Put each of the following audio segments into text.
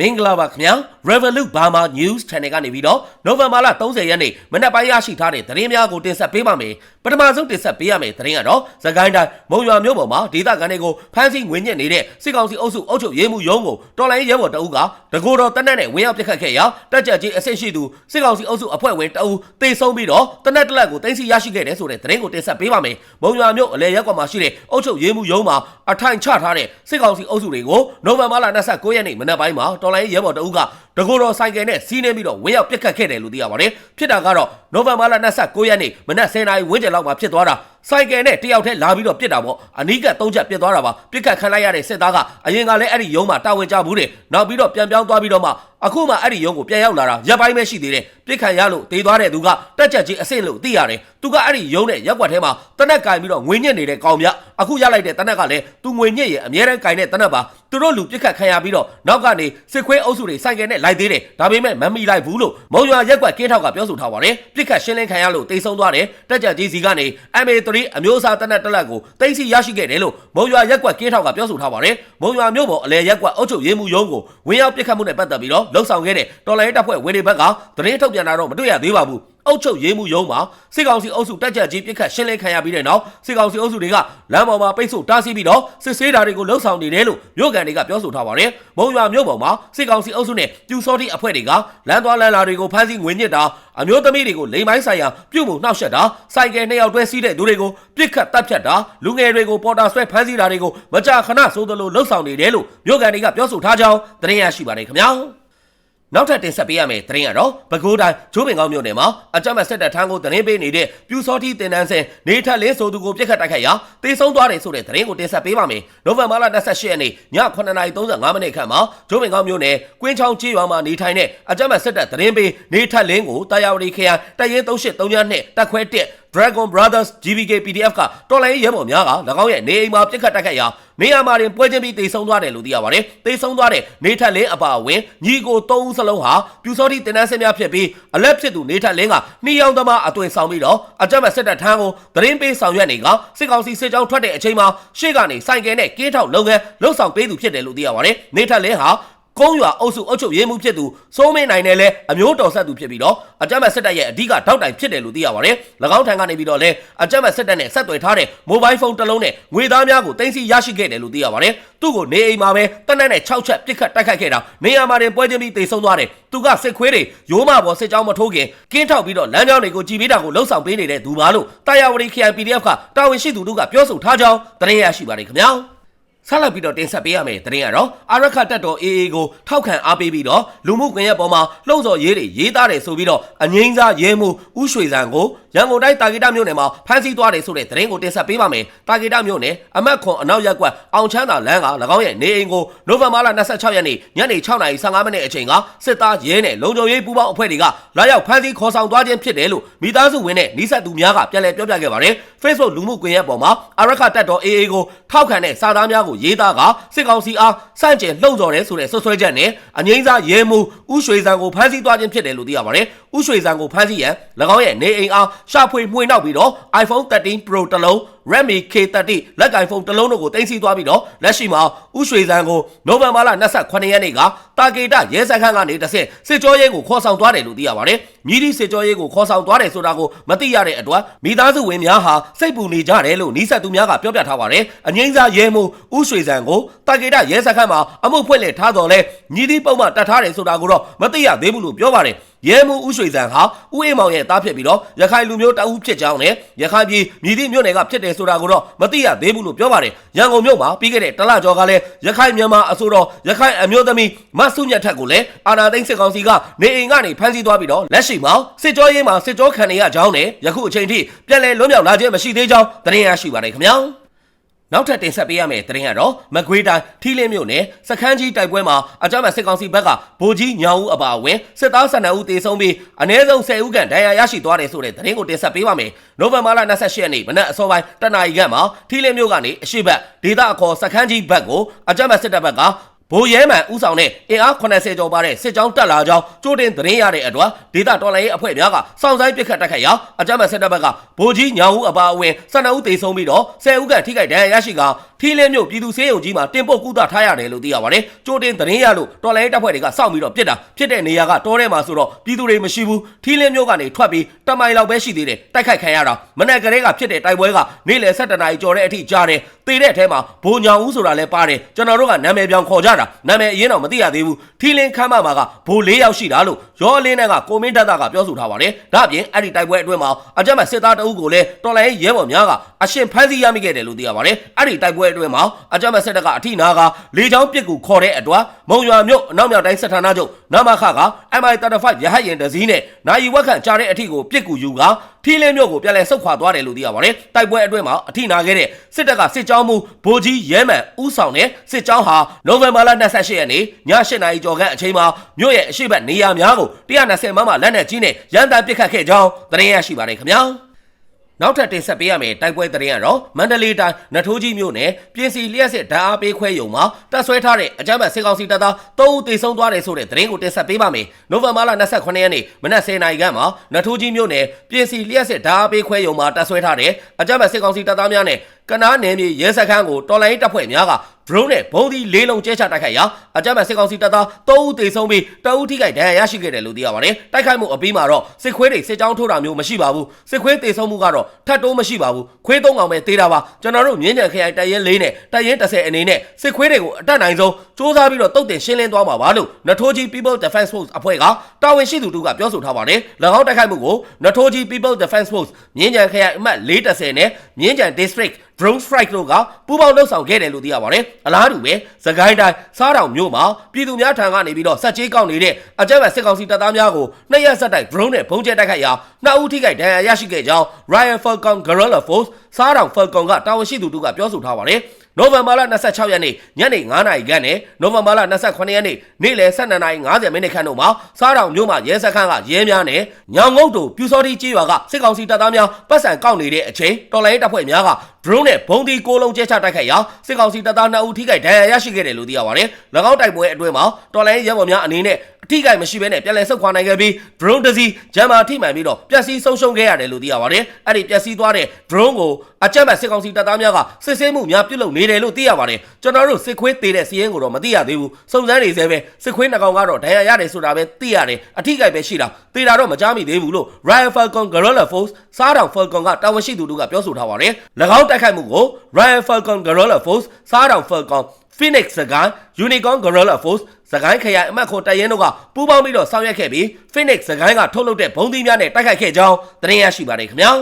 မင်္ဂလာပါခင်ဗျာ Revolut Burma News Channel ကနေပြီးတော့နိုဝင်ဘာလ30ရက်နေ့မနက်ပိုင်းရရှိထားတဲ့သတင်းများကိုတင်ဆက်ပေးပါမယ်ပထမဆုံးတင်ဆက်ပေးရမယ့်သတင်းကတော့သခိုင်းတိုင်းမုံရွာမြို့ပေါ်မှာဒေသခံတွေကိုဖမ်းဆီးငွေညှစ်နေတဲ့စစ်ကောင်စီအုပ်စုအုပ်ချုပ်ရေးမှုရုံးကိုတော်လိုင်းရဲဘော်တအုပ်ကတကူတော်တက်နက်နဲ့ဝင်ရောက်ပစ်ခတ်ခဲ့ရာတက်ကြက်ကြီးအဆင့်ရှိသူစစ်ကောင်စီအုပ်စုအဖွဲ့ဝင်တအုပ်တေဆုံးပြီးတော့တနက်တလက်ကိုတင်စီရရှိခဲ့တယ်ဆိုတဲ့သတင်းကိုတင်ဆက်ပေးပါမယ်မုံရွာမြို့အလဲရက်ကွာမှာရှိတဲ့အုပ်ချုပ်ရေးမှုရုံးမှာအထိုင်ချထားတဲ့စစ်ကောင်စီအုပ်စုတွေကိုနိုဝင်ဘာလ29ရက်နေ့မနက်ပိုင်းမှာတော်လိုင်းရဲဘော်တအုပ်ကတကူတော်ဆိုင်ကယ်နဲ့စီးနှင်းပြီးတော့ဝင်ရောက်ပစ်ခတ်ခဲ့တယ်လို့သိရပါတယ်ဖြစ်တာကတော့နိုဝင်ဘာလ29ရက်နေ့မနက်10:00နာရီဝန်းကျင်လောက်မှာဖြစ်သွားတာဆိုင်ကယ်နဲ့တယောက်တည်းလာပြီးတော့ပြစ်တာပေါ့အနီးကပ်သုံးချက်ပြစ်သွားတာပါပြစ်ခတ်ခံလိုက်ရတဲ့စစ်သားကအရင်ကလည်းအဲ့ဒီရုံးမှာတာဝန်ကျဘူးတယ်နောက်ပြီးတော့ပြန်ပြောင်းသွားပြီးတော့မှအခုမှအဲ့ဒီရုံးကိုပြန်ရောက်လာတာရပ်ပိုင်းပဲရှိသေးတယ်ပြစ်ခတ်ရလို့တေးသွားတဲ့သူကတက်ချက်ကြီးအဆင့်လို့သိရတယ်သူကအဲ့ဒီရုံးနဲ့ရက်ွက်ထဲမှာတနက်ကင်ပြီးတော့ငွေညစ်နေတဲ့ကောင်မြအခုရလိုက်တဲ့တနက်ကလည်းသူငွေညစ်ရဲ့အမြဲတမ်းကင်တဲ့တနက်ပါသူတို့လူပြစ်ခတ်ခံရပြီးတော့နောက်ကနေစစ်ခွေးအုပ်စုတွေဆိုင်ကယ်နဲ့လိုက်သေးတယ်ဒါပေမဲ့မမီလိုက်ဘူးလို့မုံရွာရက်ွက်ကင်းထောက်ကပြောဆိုထားပါတယ်ပြစ်ခတ်ရှင်းလင်းခံရလို့တိတ်ဆုံးသွားတယ်တက်ချက်ကြီးစီကနေ MA3 အမျိုးအစားတနက်တက်လက်ကိုတင်စီရရှိခဲ့တယ်လို့မုံရွာရက်ကွက်ကင်းထောက်ကပြောဆိုထားပါတယ်မုံရွာမြို့ပေါ်အလဲရက်ကွက်အုပ်ချုပ်ရေးမှုရုံးကိုဝင်ရောက်ပစ်ခတ်မှုနဲ့ပတ်သက်ပြီးတော့လှုပ်ဆောင်ခဲ့တဲ့တော်လိုင်းတပ်ဖွဲ့ဝင်တွေဘက်ကသတင်းထုတ်ပြန်တာတော့မတွေ့ရသေးပါဘူး အုပ်ချုပ်ရေးမှုရုံးမှာစစ်ကောင်စီအုပ်စုတက်ကြကြီးပြစ်ခတ်ရှင်းလင်းခံရပြီးတဲ့နောက်စစ်ကောင်စီအုပ်စုတွေကလမ်းပေါ်မှာပိတ်ဆို့တားဆီးပြီးတော့စစ်ဆေးတာတွေကိုလှုပ်ဆောင်နေတယ်လို့မြို့ကန်တွေကပြောဆိုထားပါတယ်။မုံရွာမြို့ပေါ်မှာစစ်ကောင်စီအုပ်စုနဲ့ပြူစောတိအဖွဲ့တွေကလမ်းသွားလမ်းလာတွေကိုဖမ်းဆီးငွေညစ်တာအမျိုးသမီးတွေကိုလိမ်ပိုင်းဆိုင်ရာပြုတ်မှုနှောက်ယှက်တာစိုက်ကယ်နှစ်ယောက်တွဲစီးတဲ့သူတွေကိုပြစ်ခတ်တပ်ဖြတ်တာလူငယ်တွေကိုပေါ်တာဆွဲဖမ်းဆီးတာတွေကိုမကြာခဏဆိုသလိုလှုပ်ဆောင်နေတယ်လို့မြို့ကန်တွေကပြောဆိုထားကြောင်းသတင်းရရှိပါတယ်ခင်ဗျာ။ နောက်ထပ်တင်ဆက်ပေးရမယ့်သတင်းကတော့ပဲခူးတိုင်းဂျိုးပင်ကောင်းမြို့နယ်မှာအကြမ်းမဲ့စစ်တပ်ထမ်းကိုသတင်းပေးနေတဲ့ပြူစောတိတင်တန်းစင်နေထက်လင်းဆိုသူကိုပြစ်ခတ်တိုက်ခိုက်ရာတေဆုံးသွားတယ်ဆိုတဲ့သတင်းကိုတင်ဆက်ပေးပါမယ်။နိုဝင်ဘာလ28ရက်နေ့ည9:35မိနစ်ခန့်မှာဂျိုးပင်ကောင်းမြို့နယ်ကွင်းချောင်းကြီးရွာမှာနေထိုင်တဲ့အကြမ်းမဲ့စစ်တပ်သတင်းပေးနေထက်လင်းကိုတာယာဝတီခရိုင်တရင်3832နဲ့တက်ခွဲ1 Dragon Brothers GBK PDF ကတော်လိုင်းရဲဘော်များက၎င်းရဲ့နေအိမ်မှာပြစ်ခတ်တိုက်ခိုက်ရာနေရာမှာတင်ပွဲချင်းပြီးတေဆုံးသွားတယ်လို့သိရပါတယ်။တေဆုံးသွားတဲ့နေထက်လင်းအပါအဝင်ညီကို၃ဦးစလုံးဟာပြူစောတိတင်နန်းစင်များဖြစ်ပြီးအလက်ဖြစ်သူနေထက်လင်းကနှီးယောင်သမားအသွင်ဆောင်ပြီးတော့အကြမ်းမဲ့စစ်တပ်ထမ်းကိုသတင်းပေးဆောင်ရွက်နေကစစ်ကောင်စီစစ်ကြောင်းထွက်တဲ့အချိန်မှာရှေ့ကနေစိုင်ကယ်နဲ့ကင်းထောက်လုပ်ငန်းလှုပ်ဆောင်ပေးသူဖြစ်တယ်လို့သိရပါတယ်။နေထက်လင်းဟာ ကုန်းရွာအုပ်စုအုပ်ချုပ်ရေးမှုဖြစ်သူစိုးမင်းနိုင်နဲ့လည်းအမျိုးတော်ဆက်သူဖြစ်ပြီးတော့အကြမ်းမဲ့စစ်တပ်ရဲ့အဓိကထောက်တိုင်ဖြစ်တယ်လို့သိရပါတယ်။၎င်းထံကနေပြီးတော့လည်းအကြမ်းမဲ့စစ်တပ်နဲ့ဆက်သွယ်ထားတဲ့မိုဘိုင်းဖုန်းတစ်လုံးနဲ့ငွေသားများကိုတင်စီရရှိခဲ့တယ်လို့သိရပါတယ်။သူ့ကိုနေအိမ်မှာပဲတနက်နဲ့6ချက်ပစ်ခတ်တိုက်ခိုက်ခဲ့တာနေရာမှာတင်ပွဲချင်းပြီးတေဆုံးသွားတယ်။သူကစစ်ခွေးတွေရိုးမပေါ်စစ်ကြောင်းမထိုးခင်ကင်းထောက်ပြီးတော့လမ်းကြောင်းတွေကိုကြည်ပေးတာကိုလှုပ်ဆောင်ပေးနေတဲ့သူပါလို့တာယာဝတီ KIPDF ကတာဝန်ရှိသူတို့ကပြောဆိုထားကြောင်းသတင်းရရှိပါတယ်ခင်ဗျာ။ ဆက်လက်ပြီးတော့တင်ဆက်ပေးရမယ့်သတင်းကတော့အာရခတက်တော် AA ကိုထောက်ခံအားပေးပြီးတော့လူမှုကွန်ရက်ပေါ်မှာလှုံ့ဆော်ရေးတွေရေးသားတယ်ဆိုပြီးတော့အငိမ့်စားရဲမှုဥရွှေစံကို ရန်ကုန်တိုင်းတာဂီတာမြို့နယ်မှာဖမ်းဆီးသွားတယ်ဆိုတဲ့သတင်းကိုတင်ဆက်ပေးပါမယ်။တာဂီတာမြို့နယ်အမတ်ခွန်အနောက်ရက်ကွက်အောင်ချမ်းသာလမ်းက၎င်းရဲ့နေအိမ်ကိုနိုဝင်ဘာလ26ရက်နေ့ညနေ6:15မိနစ်အချိန်ကစစ်သားရဲနဲ့လုံခြုံရေးပူးပေါင်းအဖွဲ့တွေကလာရောက်ဖမ်းဆီးခေါ်ဆောင်သွားခြင်းဖြစ်တယ်လို့မိသားစုဝင်နဲ့နှိဆက်သူများကပြန်လည်ပြောပြခဲ့ပါတယ်။ Facebook လူမှုကွန်ရက်ပေါ်မှာအာရခတက်တော် AA ကိုထောက်ခံတဲ့စာသားများကိုရေးသားကစစ်ကောင်စီအားစန့်ကျင်လှုံ့ဆော်တယ်ဆိုတဲ့ဆွဆွဲချက်နဲ့အငိမ့်စားရဲမှုဥရွှေစံကိုဖမ်းဆီးသွားခြင်းဖြစ်တယ်လို့သိရပါတယ်။ဥရွှေစံကိုဖမ်းဆီးရန်၎င်းရဲ့နေအိမ်အားရှာဖွေမှွေနှောက်ပြီးတော့ iPhone 13 Pro တစ်လုံး Redmi K30 လက်ကင်ဖုန်းတစ်လုံးတို့ကိုတင်စီသွားပြီးတော့လက်ရှိမှာဥရွှေစံကိုနိုဝင်ဘာလ28ရက်နေ့ကတာဂေတာရဲစခန်းကနေတဆင့်စစ်ကြောရေးကိုခေါ်ဆောင်သွားတယ်လို့သိရပါတယ်။မြည်သည့်စစ်ကြောရေးကိုခေါ်ဆောင်သွားတယ်ဆိုတာကိုမသိရတဲ့အတွက်မိသားစုဝင်များဟာစိတ်ပူနေကြတယ်လို့နှီးဆက်သူများကပြောပြထားပါတယ်။အငိမ့်စားရဲမှုဥရွှေစံကိုတာဂေတာရဲစခန်းမှာအမှုဖွင့်လှစ်ထားတော်လဲမြည်သည့်ပုံမှန်တတ်ထားတယ်ဆိုတာကိုတော့မသိရသေးဘူးလို့ပြောပါတယ်။ ရဲမှုဥရွှေစံဟာဥအေးမောင်ရဲ့တားဖြစ်ပြီးတော့ရခိုင်လူမျိုးတအုပ်ဖြစ်ကြောင်းနဲ့ရခိုင်ပြည်မြည်သည့်မြို့နယ်ကဖြစ်တယ်ဆိုတာကိုတော့မသိရသေးဘူးလို့ပြောပါတယ်ရန်ကုန်မြို့မှာပြီးခဲ့တဲ့တလကျော်ကလည်းရခိုင်မြန်မာအစိုးရရခိုင်အမျိုးသမီးမဆုမြတ်ထက်ကိုလည်းအာနာသိန်းစစ်ကောင်စီကနေအိမ်ကနေဖမ်းဆီးသွားပြီးတော့လက်ရှိမှာစစ်ကြောရေးမှာစစ်ကြောခံနေရကြောင်းနဲ့ယခုအချိန်ထိပြန်လည်လွတ်မြောက်လာခြင်းမရှိသေးကြောင်းသတင်းရရှိပါတယ်ခင်ဗျာ နောက်ထပ်တင်ဆက်ပေးရမယ့်သတင်းကတော့မကွေးတိုင်းထီလင်းမြို့နယ်စခန်းကြီးတိုက်ပွဲမှာအကြမ်းဖက်စစ်ကောင်စီဘက်ကဗိုလ်ကြီးညောင်ဦးအပါအဝင်စစ်သား12ဦးတေဆုံးပြီးအ ਨੇ ဆုံး10ဦးခန့်ဒဏ်ရာရရှိသွားတယ်ဆိုတဲ့သတင်းကိုတင်ဆက်ပေးပါမယ်။နိုဝင်ဘာလ28ရက်နေ့မနက်အစောပိုင်းတနာရီခန့်မှာထီလင်းမြို့ကနေအရှိတ်ဒေသအခေါ်စခန်းကြီးဘက်ကိုအကြမ်းဖက်စစ်တပ်ဘက်က ဘိုးရဲမှန်ဦးဆောင်တဲ့အင်အား80ကျော်ပါတဲ့စစ်ကြောင်းတက်လာကြောင်းကြိုတင်သတင်းရတဲ့အတွက်ဒေသတော်လှန်ရေးအဖွဲ့များကစောင့်ဆိုင်ပစ်ခတ်တိုက်ခိုက်ရာအကြမ်းဖက်စစ်တပ်ဘက်ကဗိုလ်ကြီးညောင်ဦးအပါအဝင်12ဦးသေဆုံးပြီးတော့10ဦးကထိခိုက်ဒဏ်ရာရရှိကထီးလင်းမြို့ပြည်သူစေယုံကြီးမှာတင်ပုတ်ကူတာထားရတယ်လို့သိရပါတယ်ကြိုတင်သတင်းရလို့တော်လှန်ရေးတပ်ဖွဲ့တွေကစောင့်ပြီးတော့ပြစ်တာဖြစ်တဲ့နေရာကတောထဲမှာဆိုတော့ပြည်သူတွေမရှိဘူးထီးလင်းမြို့ကနေထွက်ပြီးတမိုင်လောက်ပဲရှိသေးတယ်တိုက်ခိုက်ခံရတာမနေ့ကလေးကဖြစ်တဲ့တိုက်ပွဲကနေ့လယ်7နာရီကျော်တဲ့အထိကြားတယ်သေတဲ့အထဲမှာဘိုးညောင်ဦးဆိုတာလည်းပါတယ်ကျွန်တော်တို့ကနာမည်ပြောင်းခေါ်ကြတာနာမည်အရင်တော့မသိရသေးဘူးထီလင်းခမ်းမမှာကဘိုး၄ယောက်ရှိတာလို့ရောလင်းနဲ့ကကိုမင်းတက်တာကပြောဆိုထားပါတယ်ဒါအပြင်အဲ့ဒီတိုက်ပွဲအတွင်းမှာအကြမ်းဖက်စစ်သားတအုပ်ကိုလည်းတော်လိုင်းရဲဘော်များကအရှင်ဖမ်းဆီးရမိခဲ့တယ်လို့သိရပါတယ်အဲ့ဒီတိုက်ပွဲအတွင်းမှာအကြမ်းဖက်စစ်တပ်ကအထိနာကလေချောင်းပစ်ကူခေါ်တဲ့အတွက်မုံရွာမြို့အနောက်မြောက်တိုင်းစစ်ဌာနချုပ်နမခက MI35 ရဟတ်ရင်တစည်းနဲ့နိုင်ဝက်ခန့်ကြားတဲ့အထိကိုပစ်ကူယူက ထီလင်းမြို့ကိုပြန်လည်ဆုတ်ခွာသွားတယ်လို့သိရပါတယ်တိုက်ပွဲအတွင်းမှာအထိနာခဲ့တဲ့စစ်တပ်ကစစ်ကြောင်းမှုဗိုလ်ကြီးရဲမှန်ဦးဆောင်တဲ့စစ်ကြောင်းဟာနိုဝင်ဘာလ28ရက်နေ့ည8နာရီကျော်ခန့်အချိန်မှာမြို့ရဲ့အရှိတ်နေရာများကို120မမလက်နက်ကြီးနဲ့ရန်တမ်းပစ်ခတ်ခဲ့ကြောင်းသတင်းရရှိပါတယ်ခင်ဗျာ နောက်ထပ်တင်ဆက်ပေးရမယ့်တိုက်ပွဲသတင်းကတော့မန္တလေးတိုင်းနထိုးကြီးမြို့နယ်ပြင်စီလျှက်စစ်ဓာတ်အားပေးခွဲရုံမှာတပ်ဆွဲထားတဲ့အကြမ်းဖက်စစ်ကောင်စီတပ်သား၃ဦးသေဆုံးသွားတယ်ဆိုတဲ့သတင်းကိုတင်ဆက်ပေးပါမယ်။နိုဝင်ဘာလ28ရက်နေ့မနက်10:00နာရီခန့်မှာနထိုးကြီးမြို့နယ်ပြင်စီလျှက်စစ်ဓာတ်အားပေးခွဲရုံမှာတပ်ဆွဲထားတဲ့အကြမ်းဖက်စစ်ကောင်စီတပ်သားများနဲ့ကနားနယ်မြေရဲစခန်းကိုတော်လိုင်းတပ်ဖွဲ့များက drone နဲ့ဘုံဒီလေးလုံးကျဲချတိုက်ခိုက်ရာအကြမ်းဖက်စစ်ကောင်စီတပ်သား၃ဦးသေဆုံးပြီးတအဦးထိခိုက်ဒဏ်ရာရရှိခဲ့တယ်လို့သိရပါတယ်။တိုက်ခိုက်မှုအပြီးမှာတော့စစ်ခွေးတွေစစ်ကြောင်းထိုးတာမျိုးမရှိပါဘူး။စစ်ခွေးသေဆုံးမှုကတော့ထပ်တိုးမရှိပါဘူး။ခွေးသုံးကောင်ပဲသေတာပါ။ကျွန်တော်တို့မြင်းကြံခရိုင်တရင်လေးနဲ့တရင်30အနေနဲ့စစ်ခွေးတွေကိုအတက်နိုင်ဆုံးစူးစမ်းပြီးတော့တုတ်တင်ရှင်းလင်းသွားမှာပါလို့နထိုးကြီး People Defense Force အဖွဲ့ကတာဝန်ရှိသူတို့ကပြောဆိုထားပါတယ်။၎င်းတိုက်ခိုက်မှုကိုနထိုးကြီး People Defense Force မြင်းကြံခရိုင်အမှတ်430နဲ့မြင်းကြံ District drone strike တို့ကပူးပေါင်းလှုပ်ဆောင်ခဲ့တယ်လို့သိရပါတယ်။အလားတူပဲသခိုင်းတိုင်းစားတောင်မြို့မှာပြည်သူများထံကနေပြီးတော့စက်ကြီးကောက်နေတဲ့အကြမ်းဖက်စစ်ကောင်စီတပ်သားများကိုနှစ်ရက်ဆက်တိုက် drone နဲ့ဘုံကျဲတိုက်ခိုက်ရာနှစ်ဦးထိခိုက်ဒဏ်ရာရရှိခဲ့ကြောင်း Royal Falcon Guerrilla Force စားတောင် Falcon ကတာဝန်ရှိသူတို့ကပြောဆိုထားပါတယ်။နိုဝင်ဘာလ26ရက်နေ့ညနေ9:00နာရီခန့်နဲ့နိုဝင်ဘာလ28ရက်နေ့နေ့လယ်12:50မိနစ်ခန့်တို့မှာစားတောင်မြို့မှာရဲစခန်းကရဲများနဲ့ညောင်ငုတ်တို့ပြူစောတိကြီးရွာကစစ်ကောင်စီတပ်သားများပတ်စံကောက်နေတဲ့အချိန်တော်လိုင်းတပ်ဖွဲ့များက drone နဲ့ဘုံဒီကိုလုံးကျဲချတိုက်ခိုက်ရာစစ်ကောင်စီတပ်သား2ဦးထိခိုက်ဒဏ်ရာရရှိခဲ့တယ်လို့သိရပါတယ်။၎င်းတိုက်ပွဲအတွင်းမှာတော်လိုင်းရဲဘော်များအနေနဲ့အထိခိုက်မရှိဘဲနဲ့ပြန်လည်ဆုတ်ခွာနိုင်ခဲ့ပြီး drone တစ်စီးဂျမ်မာထိမှန်ပြီးတော့ပျက်စီးဆုံးရှုံးခဲ့ရတယ်လို့သိရပါတယ်။အဲ့ဒီပျက်စီးသွားတဲ့ drone ကိုအကြမ်းဖက်စစ်ကောင်စီတပ်သားများကစစ်ဆေးမှုများပြုလုပ်နေတယ်လို့သိရပါတယ်။ကျွန်တော်တို့စစ်ခွေးသေးတဲ့စီးရင်ကိုတော့မသိရသေးဘူး။စုံစမ်းနေသေးပဲစစ်ခွေးနှကောင်ကတော့ဒဏ်ရာရတယ်ဆိုတာပဲသိရတယ်။အထိခိုက်ပဲရှိတာ။သေတာတော့မကြားမိသေးဘူးလို့ Royal Falcon Guerrilla Force စားတောင် Falcon ကတာဝန်ရှိသူတို့ကပြောဆိုထားပါတယ်။၎င်းတိုက်ခိုက်မှုကို Royal Falcon Guerrilla Force စားတောင် Falcon Phoenix စကန် Unicorn Guerrilla Force စကိုင်းခရိုင်အမတ်ခွန်တရင်တို့ကပူးပေါင်းပြီးတော့ဆောင်ရွက်ခဲ့ပြီး Phoenix စကိုင်းကထုတ်လုပ်တဲ့ဘုံသီးများနဲ့တိုက်ခိုက်ခဲ့ကြောင်းသတင်းရရှိပါတယ်ခင်ဗျာ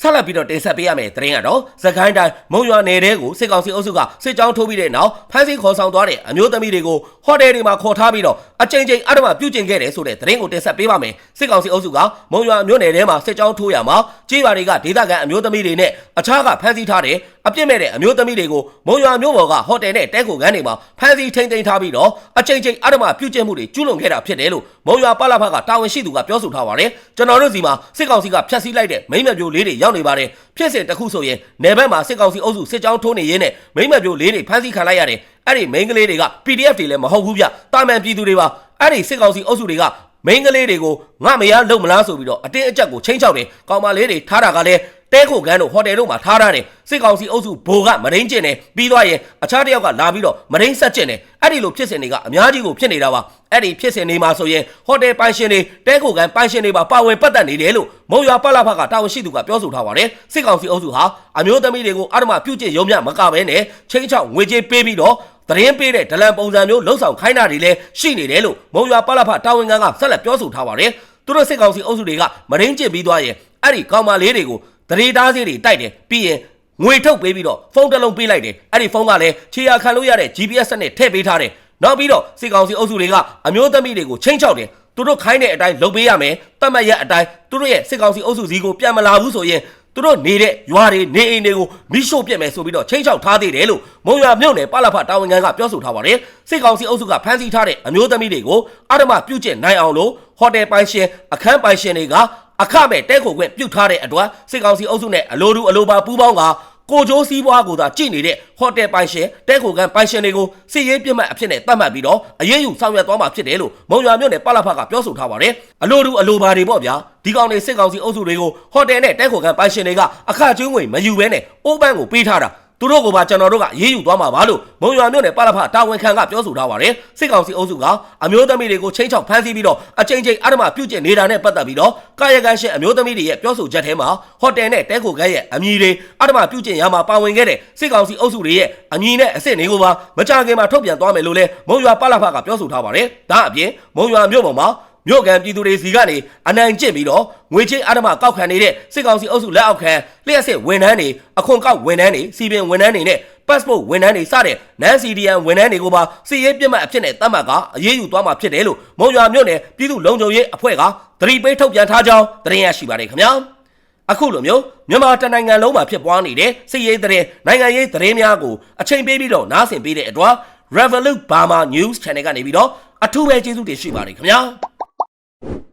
ဆက်လက်ပြီးတော့တင်ဆက်ပေးရမယ့်သတင်းကတော့သခိုင်းတိုင်းမုံရွာနယ်တဲကိုစစ်ကောင်စီအုပ်စုကစစ်ကြောင်းထိုးပြီးတဲ့နောက်ဖမ်းဆီးခေါ်ဆောင်သွားတဲ့အမျိုးသမီးတွေကိုဟိုတယ်တွေမှာခေါ်ထားပြီးတော့အကြိမ်ကြိမ်အဓမ္မပြုကျင့်ခဲ့တယ်ဆိုတဲ့သတင်းကိုတင်ဆက်ပေးပါမယ်စစ်ကောင်စီအုပ်စုကမုံရွာမြို့နယ်ထဲမှာစစ်ကြောင်းထိုးရမှာကြေးပါတွေကဒေသခံအမျိုးသမီးတွေနဲ့အခြားကဖမ်းဆီးထားတဲ့အပြစ်မဲ့တဲ့အမျိုးသမီးတွေကိုမုံရွာမြို့ပေါ်ကဟိုတယ်နဲ့တဲခိုခန်းတွေမှာဖမ်းဆီးထိန်းသိမ်းထားပြီးတော့အကြိမ်ကြိမ်အဓမ္မပြုကျင့်မှုတွေကျူးလွန်ခဲ့တာဖြစ်တယ်လို့မုံရွာပလဖကတာဝန်ရှိသူကပြောဆိုထားပါတယ်ကျွန်တော်တို့စီမှာစစ်ကောင်စီကဖျက်ဆီးလိုက်တဲ့မိမ့်မြပြိုလေးတွေရောက်နေပါတယ်ဖြစ်စဉ်တစ်ခုဆိုရင်နယ်ဘက်မှာစစ်ကောင်စီအုပ်စုစစ်ကြောင်းထိုးနေရင်းနဲ့မိမ့်မြပြိုလေးတွေဖမ်းဆီးခံလိုက်ရတယ်အဲ့ဒီမိန်းကလေးတွေက PDF တွေလည်းမဟုတ်ဘူးဗျတာမန်ပြည်သူတွေပါအဲ့ဒီစစ်ကောင်စီအုပ်စုတွေကမိန်းကလေးတွေကိုငါမရလုံမလားဆိုပြီးတော့အတင်းအကျပ်ကိုချင်းချောက်တယ်ကောင်မလေးတွေထားတာကလည်း တဲခိုကန်းတို့ဟိုတယ်တို့မှာထားထားတယ်စစ်ကောင်စီအုပ်စုဘိုကမရင်းကျင်တယ်ပြီးသွားရင်အခြားတစ်ယောက်ကလာပြီးတော့မရင်းဆက်ကျင်တယ်အဲ့ဒီလိုဖြစ်စဉ်တွေကအများကြီးကိုဖြစ်နေတာပါအဲ့ဒီဖြစ်စဉ်တွေမှာဆိုရင်ဟိုတယ်ပိုင်ရှင်တွေတဲခိုကန်းပိုင်ရှင်တွေပါပါဝင်ပတ်သက်နေတယ်လို့မုံရွာပလဖကတာဝန်ရှိသူကပြောဆိုထားပါတယ်စစ်ကောင်စီအုပ်စုဟာအမျိုးသမီးတွေကိုအဓမ္မပြုကျင့်ရုံမြမကဘဲနဲ့ချင်းချောက်ငွေကြေးပေးပြီးတော့သတင်းပေးတဲ့ဒလန်ပုံစံမျိုးလှုပ်ဆောင်ခိုင်းတာတွေလည်းရှိနေတယ်လို့မုံရွာပလဖတာဝန်ခံကဆက်လက်ပြောဆိုထားပါတယ်သူတို့စစ်ကောင်စီအုပ်စုတွေကမရင်းကျင်ပြီးသွားရင်အဲ့ဒီကောင်မလေးတွေကို တရေသားစေးတွေတိုက်တယ်ပြီးရင်ငွေထုတ်ပေးပြီးတော့ဖုန်းတစ်လုံးပေးလိုက်တယ်အဲ့ဒီဖုန်းကလည်းခြေရာခံလို့ရတဲ့ GPS စနစ်ထည့်ပေးထားတယ်နောက်ပြီးတော့စစ်ကောင်စီအုပ်စုတွေကအမျိုးသမီးတွေကိုချင်းချောက်တယ်သူတို့ခိုင်းတဲ့အတိုင်းလုပ်ပေးရမယ်တတ်မှတ်ရအတိုင်းသူတို့ရဲ့စစ်ကောင်စီအုပ်စုစီကိုပြန်မလာဘူးဆိုရင်သူတို့နေတဲ့ရွာတွေနေအိမ်တွေကိုမိရှို့ပြက်မယ်ဆိုပြီးတော့ချင်းချောက်ထားသေးတယ်လို့မုံရွာမြို့နယ်ပလဖတာဝန်ခံကပြောဆိုထားပါတယ်စစ်ကောင်စီအုပ်စုကဖမ်းဆီးထားတဲ့အမျိုးသမီးတွေကိုအဓမ္မပြုတ်ကျင့်နိုင်အောင်လို့ဟိုတယ်ပိုင်ရှင်အခန်းပိုင်ရှင်တွေက အခမဲ့တဲခိုခွင့်ပြုတ်ထားတဲ့အတွက်စစ်ကောင်စီအုပ်စုနဲ့အလိုတူအလိုပါပူးပေါင်းကကိုကျိုးစည်းပွားကိုသာကြည့်နေတဲ့ဟိုတယ်ပိုင်ရှင်တဲခိုကန်ပိုင်ရှင်တွေကိုစီရေးပြစ်မှတ်အဖြစ်နဲ့သတ်မှတ်ပြီးတော့အရေးယူဆောင်ရွက်သွားမှာဖြစ်တယ်လို့မုံရွာမြို့နယ်ပလဖကပြောဆိုထားပါတယ်အလိုတူအလိုပါတွေပေါ့ဗျာဒီကောင်တွေစစ်ကောင်စီအုပ်စုတွေကိုဟိုတယ်နဲ့တဲခိုကန်ပိုင်ရှင်တွေကအခကျွေးငွေမယူဘဲနဲ့အိုးပန်းကိုပေးထားတာ သူတို့ကပါကျွန်တော်တို့ကရေးယူသွားမှာပါလို့မုံရွာမြို့နယ်ပလဖတာဝန်ခံကပြောဆိုထားပါတယ်စစ်ကောင်စီအုပ်စုကအမျိုးသမီးတွေကိုချင်းချောက်ဖမ်းဆီးပြီးတော့အချိန်ချင်းအဓမ္မပြုကျင့်နေတာနဲ့ပတ်သက်ပြီးတော့ကာယကံရှင်အမျိုးသမီးတွေရဲ့ပြောဆိုချက်ထဲမှာဟိုတယ်နဲ့တဲခိုကန်ရဲ့အမည်တွေအဓမ္မပြုကျင့်ရမှာပါဝင်ခဲ့တဲ့စစ်ကောင်စီအုပ်စုတွေရဲ့အမည်နဲ့အစ်စ်တွေကိုပါမကြခင်မှာထုတ်ပြန်သွားမယ်လို့လဲမုံရွာပလဖကပြောဆိုထားပါတယ်ဒါအပြင်မုံရွာမြို့ပေါ်မှာ မြို့ကန်ပြည်သူတွေစီကနေအနိုင်ကျင့်ပြီးတော့ငွေချင်းအဓမ္မကောက်ခံနေတဲ့စစ်ကောင်စီအုပ်စုလက်အောက်ခံလျှက်စစ်ဝန်ထမ်းတွေအခွန်ကောက်ဝန်ထမ်းတွေစီပင်ဝန်ထမ်းတွေနဲ့ passport ဝန်ထမ်းတွေစတဲ့ non CDN ဝန်ထမ်းတွေကိုပါစီရေးပြစ်မှတ်အဖြစ်နဲ့သတ်မှတ်ကအရေးယူသွားမှာဖြစ်တယ်လို့မုံရွာမြို့နယ်ပြည်သူ့လုံခြုံရေးအဖွဲ့ကသတိပေးထုတ်ပြန်ထားကြောင်းသတင်းရရှိပါတယ်ခင်ဗျာအခုလိုမျိုးမြန်မာတနိုင်ငံလုံးမှာဖြစ်ပွားနေတဲ့စစ်ရေးသတင်းနိုင်ငံရေးသတင်းများကိုအချိန်ပေးပြီးတော့နားဆင်ပေးတဲ့အတွက် Revolut Burma News Channel ကနေပြီးတော့အထူးပဲကျေးဇူးတင်ရှိပါတယ်ခင်ဗျာ you.